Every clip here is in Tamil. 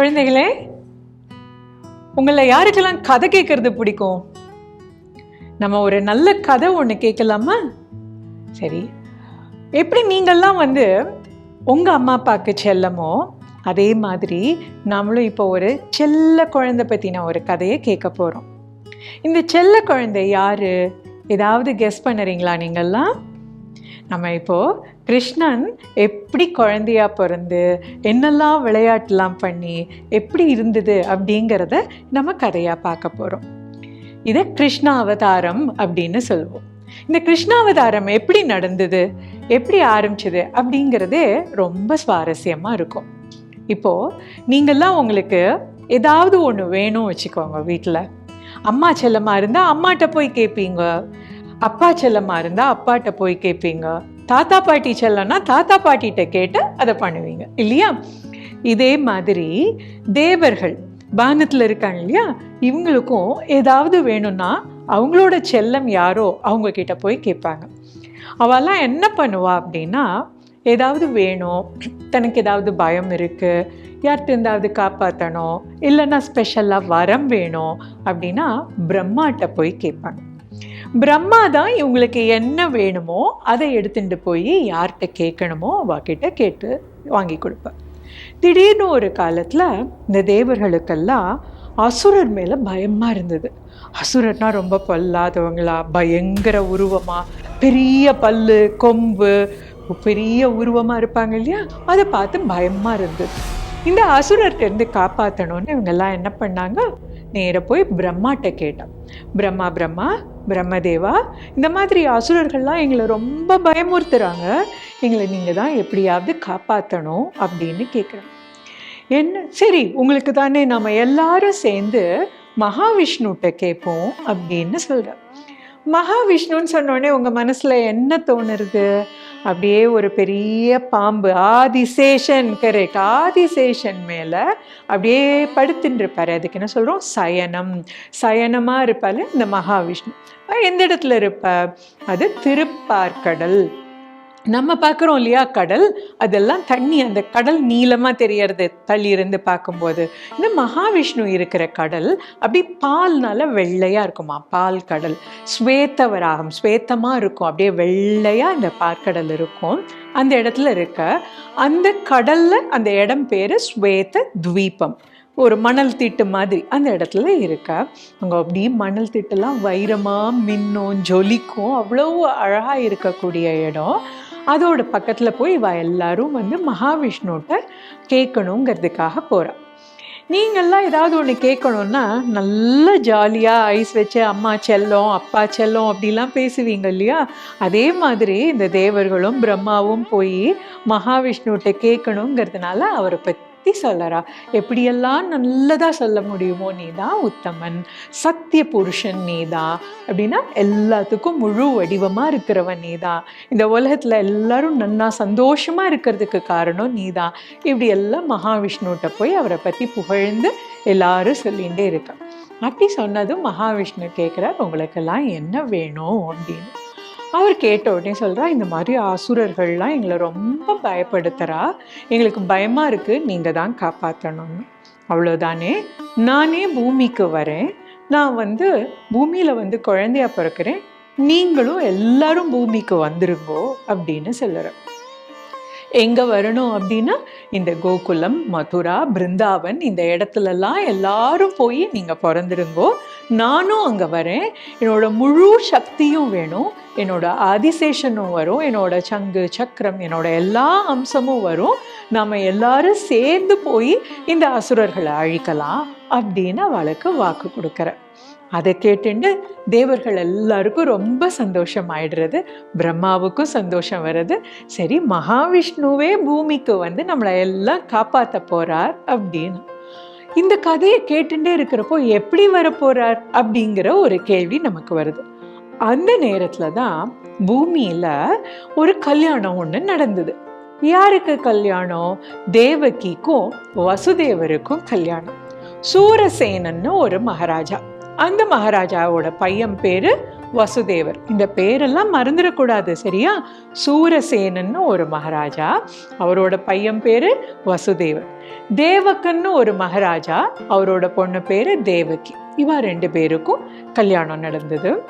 குழந்தைகளே உங்களை யாருக்கெல்லாம் கதை கேட்கறது பிடிக்கும்? நம்ம ஒரு நல்ல கதை ஒன்று கேட்கலாமா? சரி எப்படி நீங்கள்லாம் வந்து உங்கள் அம்மா அப்பாவுக்கு செல்லமோ அதே மாதிரி நம்மளும் இப்போ ஒரு செல்ல குழந்தை பற்றின ஒரு கதையை கேட்க போகிறோம் இந்த செல்ல குழந்தை யார்? ஏதாவது கெஸ் பண்ணுறீங்களா நீங்கள்லாம்? நம்ம இப்போது கிருஷ்ணன் எப்படி குழந்தையா பிறந்து என்னெல்லாம் விளையாட்டுலாம் பண்ணி எப்படி இருந்தது அப்படிங்கிறத நம்ம கதையாக பார்க்க போகிறோம் இதை கிருஷ்ணாவதாரம் அப்படின்னு சொல்லுவோம். இந்த கிருஷ்ணாவதாரம் எப்படி நடந்தது எப்படி ஆரம்பிச்சது அப்படிங்கிறதே ரொம்ப சுவாரஸ்யமாக இருக்கும். இப்போது நீங்கள்லாம் உங்களுக்கு ஏதாவது ஒன்று வேணும் வச்சுக்கோங்க வீட்டில் அம்மா செல்லமாக இருந்தால் அம்மாட்ட போய் கேட்பீங்க அப்பா செல்லமாக இருந்தால் அப்பாட்ட போய் கேட்பீங்க தாத்தா பாட்டி செல்லம்னா தாத்தா பாட்டிகிட்ட கேட்டு அதை பண்ணுவீங்க. இல்லையா? இதே மாதிரி தேவர்கள் வானத்தில் இருக்காங்க இல்லையா? இவங்களுக்கும் ஏதாவது வேணும்னா அவங்களோட செல்லம் யாரோ அவங்க கிட்ட போய் கேட்பாங்க. அவெல்லாம் என்ன பண்ணுவா அப்படின்னா ஏதாவது வேணும் தனக்கு ஏதாவது பயம் இருக்குது யார்கிட்ட இருந்தாவது காப்பாற்றணும் இல்லைன்னா ஸ்பெஷலாக வரம் வேணும் அப்படின்னா பிரம்மாட்ட போய் கேட்பாங்க. பிரம்மா தான் இவங்களுக்கு என்ன வேணுமோ அதை எடுத்துட்டு போய் யார்கிட்ட கேட்கணுமோ அவகிட்ட கேட்டு வாங்கி கொடுப்பேன் திடீர்னு ஒரு காலத்தில் இந்த தேவர்களுக்கெல்லாம் அசுரர் மேலே பயமாக இருந்தது. அசுரர்னா ரொம்ப பொல்லாதவங்களா பயங்கர உருவமாக பெரிய பல்லு கொம்பு பெரிய உருவமாக இருப்பாங்க இல்லையா? அதை பார்த்து பயமாக இருந்தது. இந்த அசுரர்கிட்டருந்து காப்பாற்றணும்னு இவங்கெல்லாம் என்ன பண்ணாங்க? நேராக போய் பிரம்மாட்ட கேட்டான். பிரம்மா பிரம்மா பிரம்மதேவா இந்த மாதிரி அசுரர்கள்லாம் எங்களை ரொம்ப பயமுறுத்துகிறாங்க எங்களை நீங்கள் தான் எப்படியாவது காப்பாற்றணும் அப்படின்னு கேட்குறேன் என்ன? சரி உங்களுக்கு தானே நம்ம எல்லாரும் சேர்ந்து மகாவிஷ்ணுகிட்ட கேட்போம் அப்படின்னு சொல்கிறேன் மகாவிஷ்ணுன்னு சொன்னோடனே உங்கள் மனசில் என்ன தோணுறது? அப்படியே ஒரு பெரிய பாம்பு ஆதிசேஷன் கரெக்ட் ஆதிசேஷன் மேலே அப்படியே படுத்துட்டு இருப்பார். அதுக்கு என்ன சொல்கிறோம் சயனம். சயனமாக இருப்பார் இந்த மகாவிஷ்ணு. எந்த இடத்துல இருப்ப அது திருப்பார்கடல். நம்ம பார்க்குறோம் இல்லையா கடல்? அதெல்லாம் தண்ணி அந்த கடல் நீளமாக தெரியறது தள்ளி இருந்து பார்க்கும்போது. இந்த மகாவிஷ்ணு இருக்கிற கடல் அப்படி பால்னால வெள்ளையாக இருக்குமா? பால் கடல். ஸ்வேத்தவராகம் ஸ்வேத்தமாக இருக்கும். அப்படியே வெள்ளையாக இந்த பார்க்கடல் இருக்கும். அந்த இடத்துல இருக்க அந்த கடலில் அந்த இடம் பேர் ஸ்வேத்த துவீபம். ஒரு மணல் திட்டு மாதிரி அந்த இடத்துல இருக்க. அங்கே அப்படியே மணல் திட்டுலாம் வைரமாக மின்னும் ஜொலிக்கும். அவ்வளோ அழகாக இருக்கக்கூடிய இடம். அதோட பக்கத்தில் போய் இவ எல்லாரும் வந்து மகாவிஷ்ணுட்ட கேட்கணுங்கிறதுக்காக போகிறாள் நீங்கள்லாம் ஏதாவது ஒன்று கேட்கணுன்னா நல்ல ஜாலியாக ஐஸ் வச்சு அம்மா செல்லம் அப்பா செல்லம் அப்படிலாம் பேசுவீங்க இல்லையா? அதே மாதிரி இந்த தேவர்களும் பிரம்மாவும் போய் மகாவிஷ்ணுகிட்ட கேட்கணுங்கிறதுனால அவரை பற்றி பற்றி சொல்லறா. எப்படியெல்லாம் நல்லதாக சொல்ல முடியுமோ நீ தான் உத்தமன். சத்திய புருஷன் நீ தான் அப்படின்னா எல்லாத்துக்கும் முழு வடிவமாக இருக்கிறவன் நீ தான் இந்த உலகத்தில் எல்லாரும் நன்னா சந்தோஷமாக இருக்கிறதுக்கு காரணம் நீ தான் இப்படி எல்லாம் மகாவிஷ்ணுகிட்ட போய் அவரை பற்றி புகழ்ந்து எல்லாரும் சொல்லிகிட்டே இருக்கான் அப்படி சொன்னதும் மகாவிஷ்ணு கேட்குறார் உங்களுக்கெல்லாம் என்ன வேணும்? அப்படின்னு. அவர் கேட்ட உடனே சொல்கிறா இந்த மாதிரி அசுரர்கள்லாம் எங்களை ரொம்ப பயப்படுத்துகிறா எங்களுக்கு பயமாக இருக்குது நீங்கள் தான் காப்பாற்றணும்னு அவ்வளோதானே நானே பூமிக்கு வரேன். நான் வந்து பூமியில் வந்து குழந்தையா பிறக்கிறேன். நீங்களும் எல்லாரும் பூமிக்கு வந்துருங்கோ அப்படின்னு சொல்லுறேன் எங்கே வரணும் அப்படின்னா இந்த கோகுலம் மதுரா பிருந்தாவன் இந்த இடத்துலலாம் எல்லாரும் போய் நீங்கள் பிறந்துருங்கோ. நானும் அங்கே வரேன். என்னோட முழு சக்தியும் வேணும். என்னோட ஆதிசேஷனும் வரும். என்னோட சங்கு சக்கரம் என்னோட எல்லா அம்சமும் வரும். நம்ம எல்லாரும் சேர்ந்து போய் இந்த அசுரர்களை அழிக்கலாம் அப்படின்னு அவளுக்கு வாக்கு கொடுக்குறேன். அதை கேட்டுண்டு தேவர்கள் எல்லாருக்கும் ரொம்ப சந்தோஷம் ஆயிடுறது பிரம்மாவுக்கும் சந்தோஷம் வருது. சரி மகாவிஷ்ணுவே பூமிக்கு வந்து நம்மளை எல்லாம் காப்பாற்ற போகிறார் அப்படின்னு. இந்த கதையை கேட்டுட்டே இருக்கிறப்போ எப்படி வரப்போகிறார் அப்படிங்கிற ஒரு கேள்வி நமக்கு வருது. அந்த நேரத்தில் தான் பூமியில் ஒரு கல்யாணம் ஒன்று நடந்தது. யாருக்கு கல்யாணம்? தேவகிக்கும் வசுதேவருக்கும் கல்யாணம். சூரசேனன்னு ஒரு மகாராஜா. அந்த மகாராஜாவோட பையன் பேரு வசுதேவர். இந்த பேரெல்லாம் மறந்துடக்கூடாது சரியா? சூரசேனன்னு ஒரு மகாராஜா அவரோட பையன் பேரு வசுதேவர். தேவக்கன்னு ஒரு மகாராஜா அவரோட பொண்ணு பேரு தேவகி. இவா ரெண்டு பேருக்கும் கல்யாணம் நடந்தது.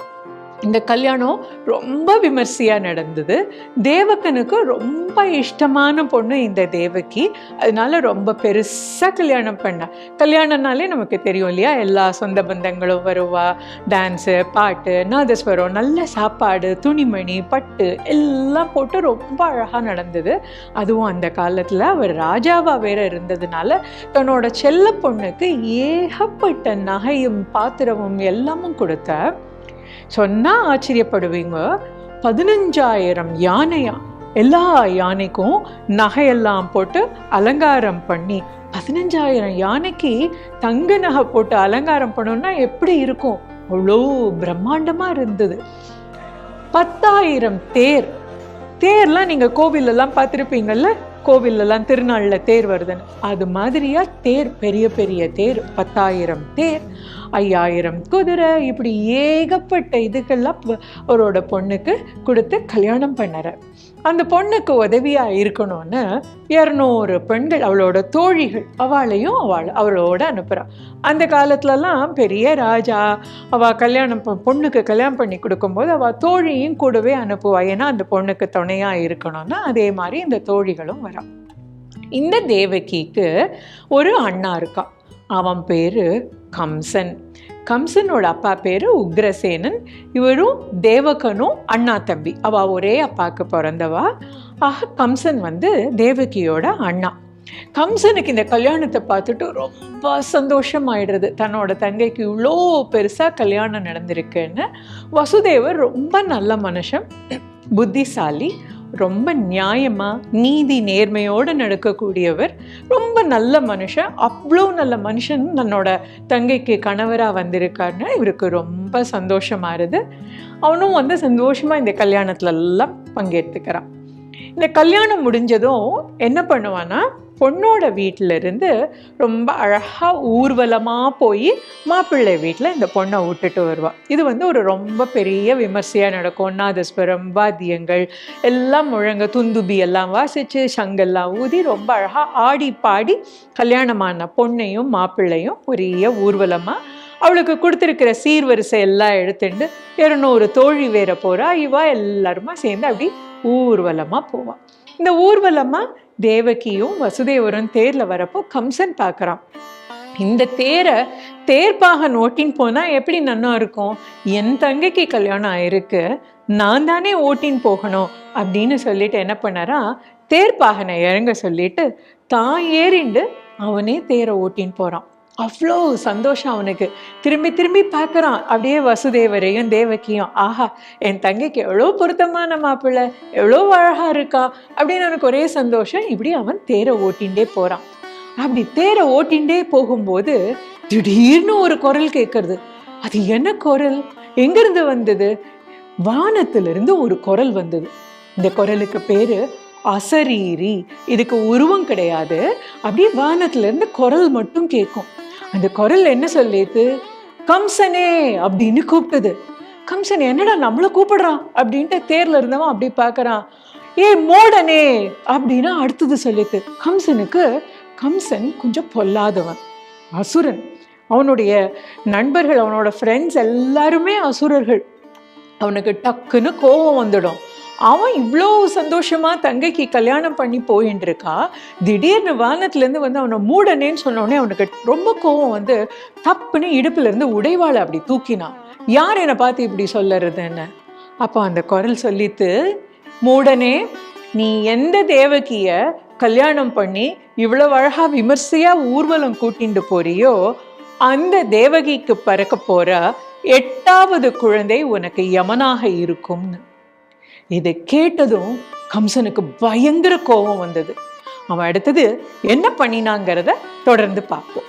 இந்த கல்யாணம் ரொம்ப விமர்சையாக நடந்தது. தேவக்கனுக்கு ரொம்ப இஷ்டமான பொண்ணு இந்த தேவகி. அதனால ரொம்ப பெருசாக கல்யாணம் பண்ண. கல்யாணம்னாலே நமக்கு தெரியும் இல்லையா? எல்லா சொந்த பந்தங்களும் வருவா. டான்ஸு பாட்டு நாதஸ்வரம் நல்ல சாப்பாடு துணிமணி பட்டு எல்லாம் போட்டு ரொம்ப அழகாக நடந்தது. அதுவும் அந்த காலத்தில் அவர் ராஜாவாக வேற இருந்ததுனால தன்னோட செல்ல பொண்ணுக்கு ஏகப்பட்ட நகையும் பாத்திரமும் எல்லாமும் கொடுத்த சொன்னால் ஆச்சரியப்படுவீங்க. பதினஞ்சாயிரம் யானையா? எல்லா யானைக்கும் நகையெல்லாம் போட்டு அலங்காரம் பண்ணி பதினஞ்சாயிரம் யானைக்கு தங்க நகை போட்டு அலங்காரம் பண்ணோன்னா எப்படி இருக்கும்? அவ்வளோ பிரம்மாண்டமாக இருந்தது. பத்தாயிரம் தேர். தேர்லாம் நீங்கள் கோவிலெல்லாம் பார்த்துருப்பீங்கள்ல கோவிலெல்லாம் திருநாள்ல தேர் வருதுன்னு. அது மாதிரியா தேர் பெரிய பெரிய தேர் பத்தாயிரம் தேர் ஐயாயிரம் குதிரை இப்படி ஏகப்பட்ட இதுக்கெல்லாம் அவரோட பொண்ணுக்கு கொடுத்து கல்யாணம் பண்ணற. அந்த பொண்ணுக்கு உதவியா இருக்கணும்னு இரநூறு பெண்கள் அவளோட தோழிகள் அவளையும் அவள் அவளோட அனுப்புறா. அந்த காலத்துலலாம் பெரிய ராஜா அவ கல்யாணம் பொண்ணுக்கு கல்யாணம் பண்ணி கொடுக்கும்போது அவள் தோழியும் கூடவே அனுப்புவா. ஏன்னா அந்த பொண்ணுக்கு துணையா இருக்கணும்னா அதே மாதிரி இந்த தோழிகளும் வரா இந்த தேவகிக்கு ஒரு அண்ணா இருக்கான் அவன் பேரு கம்சன். கம்சனோட அப்பா பேரு உக்ரசேனன். இவரும் தேவகனும் அண்ணா தம்பி. அவ ஒரே அப்பாவுக்கு பிறந்தவா. ஆக கம்சன் வந்து தேவகியோட அண்ணா. கம்சனுக்கு இந்த கல்யாணத்தை பார்த்துட்டு ரொம்ப சந்தோஷமாயிடுறது. தன்னோட தங்கைக்கு இவ்வளோ பெருசாக கல்யாணம் நடந்திருக்குன்னு. வசுதேவர் ரொம்ப நல்ல மனுஷன். புத்திசாலி. ரொம்ப நியாயமாக நீதி நேர்மையோடு நடக்கக்கூடியவர் ரொம்ப நல்ல மனுஷன் அவ்வளோ நல்ல மனுஷன் தன்னோட தங்கைக்கு கணவராக வந்திருக்காருன்னு இவருக்கு ரொம்ப சந்தோஷமா இருது. அவனும் வந்து சந்தோஷமாக இந்த கல்யாணத்துலலாம் பங்கேற்றுக்கிறான். இந்த கல்யாணம் முடிஞ்சதும் என்ன பண்ணுவான்னா பொண்ணோட வீட்டில இருந்து ரொம்ப அழகாக ஊர்வலமாக போய் மாப்பிள்ளை வீட்டில் இந்த பொண்ணை விட்டுட்டு வருவாள் இது வந்து ஒரு ரொம்ப பெரிய விமர்சையாக நடக்கும். நாதஸ்வரம் வாத்தியங்கள் எல்லாம் முழங்க துந்துபி எல்லாம் வாசித்து சங்கெல்லாம் ஊதி ரொம்ப அழகா ஆடி பாடி கல்யாணமான பொண்ணையும் மாப்பிள்ளையும் பெரிய ஊர்வலமாக அவளுக்கு கொடுத்துருக்கிற சீர்வரிசை எல்லாம் எடுத்துட்டு இருநூறு தோழி வேற போகிறா இவா எல்லாருமா சேர்ந்து அப்படி ஊர்வலமாக போவாள் இந்த ஊர்வலமாக தேவகியும் வசுதேவரும் தேர்ல வரப்போ கம்சன் பார்க்குறான். இந்த தேரை தேர்ப்பாக ஓட்டின்னு போனா எப்படி நன்னா இருக்கும்? என் தங்கைக்கு கல்யாணம் ஆயிருக்கு நான் தானே ஓட்டின்னு போகணும் அப்படின்னு சொல்லிட்டு என்ன பண்ணாரா தேர்ப்பாகனை இறங்க சொல்லிட்டு தான் ஏறிண்டு அவனே தேரை ஓட்டின்னு போறான். அவ்வளோ சந்தோஷம் அவனுக்கு. திரும்பி திரும்பி பார்க்கறான். அப்படியே வசுதேவரையும் தேவகியும். ஆஹா என் தங்கைக்கு எவ்வளோ பொருத்தமான மாப்பிள்ளை. எவ்வளோ அழகா இருக்கா. அப்படின்னு அவனுக்கு ஒரே சந்தோஷம். இப்படி அவன் தேரை ஓட்டின்டே போறான். அப்படி தேரை ஓட்டின்டே போகும்போது திடீர்னு ஒரு குரல் கேட்கறது அது என்ன குரல்? எங்கிருந்து வந்தது? வானத்திலிருந்து ஒரு குரல் வந்தது. இந்த குரலுக்கு பேரு அசரீரி. இதுக்கு உருவம் கிடையாது. அப்படியே வானத்துல இருந்து குரல் மட்டும் கேட்கும் அந்த குரல் என்ன சொல்லிது கம்சனே அப்படின்னு கூப்பிட்டது. கம்சன் என்னடா நம்மளை கூப்பிடுறான்? அப்படின்ட்டு தேர்ல இருந்தவன் அப்படி பார்க்கறான். ஏ மோடனே அப்படின்னு அடுத்தது சொல்லிட்டு கம்சனுக்கு கம்சன் கொஞ்சம் பொல்லாதவன் அசுரன். அவனுடைய நண்பர்கள் அவனோட ஃப்ரெண்ட்ஸ் எல்லாருமே அசுரர்கள். அவனுக்கு டக்குன்னு கோபம் வந்துடும். அவன் இவ்வளோ சந்தோஷமாக தங்கைக்கு கல்யாணம் பண்ணி போயின்னு திடீர்னு வானத்துலேருந்து வந்து அவனை மூடனேன்னு சொன்னோடனே அவனுக்கு ரொம்ப கோவம் வந்து தப்புன்னு இடுப்புலேருந்து உடைவாளை அப்படி தூக்கினான் யார் என்னை பார்த்து இப்படி சொல்லறதுன்னு அப்போ அந்த குரல் சொல்லித்து மூடனே நீ எந்த தேவகிய கல்யாணம் பண்ணி இவ்வளோ அழகா விமர்சையாக ஊர்வலம் கூட்டிட்டு போறியோ அந்த தேவகிக்கு பறக்க போற எட்டாவது குழந்தை உனக்கு யமனாக இருக்கும்னு. இதை கேட்டதும் கம்சனுக்கு பயங்கர கோபம் வந்தது. அவன் அடுத்தது என்ன பண்ணினாங்கிறத தொடர்ந்து பார்ப்போம்.